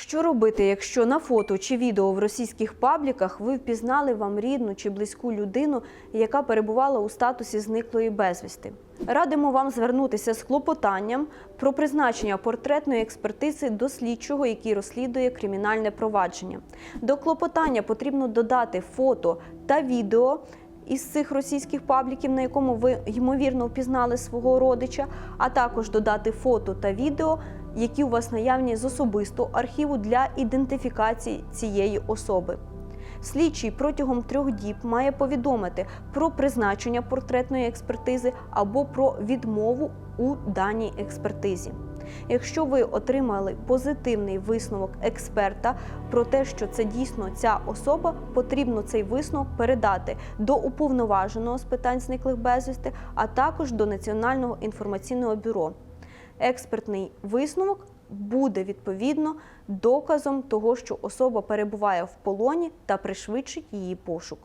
Що робити, якщо на фото чи відео в російських пабліках ви впізнали вам рідну чи близьку людину, яка перебувала у статусі зниклої безвісти? Радимо вам звернутися з клопотанням про призначення портретної експертизи до слідчого, який розслідує кримінальне провадження. До клопотання потрібно додати фото та відео із цих російських пабліків, на якому ви ймовірно впізнали свого родича, а також додати фото та відео, які у вас наявні з особистого архіву для ідентифікації цієї особи. Слідчий протягом трьох діб має повідомити про призначення портретної експертизи або про відмову у даній експертизі. Якщо ви отримали позитивний висновок експерта про те, що це дійсно ця особа, потрібно цей висновок передати до уповноваженого з питань зниклих безвісти, а також до Національного інформаційного бюро. Експертний висновок буде відповідно доказом того, що особа перебуває в полоні та пришвидшить її пошук.